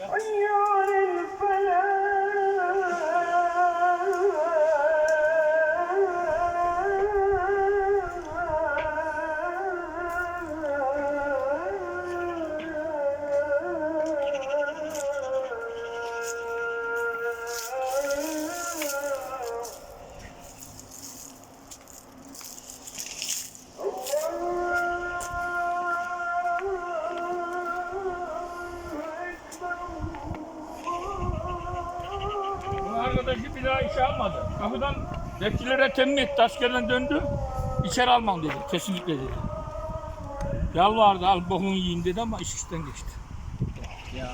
ஐயோ Arkadaşı bir daha işe almadı. Kapıdan bekçilere temin etti. Askerden döndü. İçeri almam dedi. Kesinlikle dedi. Yalvardı al bokunu yiyin dedi ama iş işten geçti. Ya.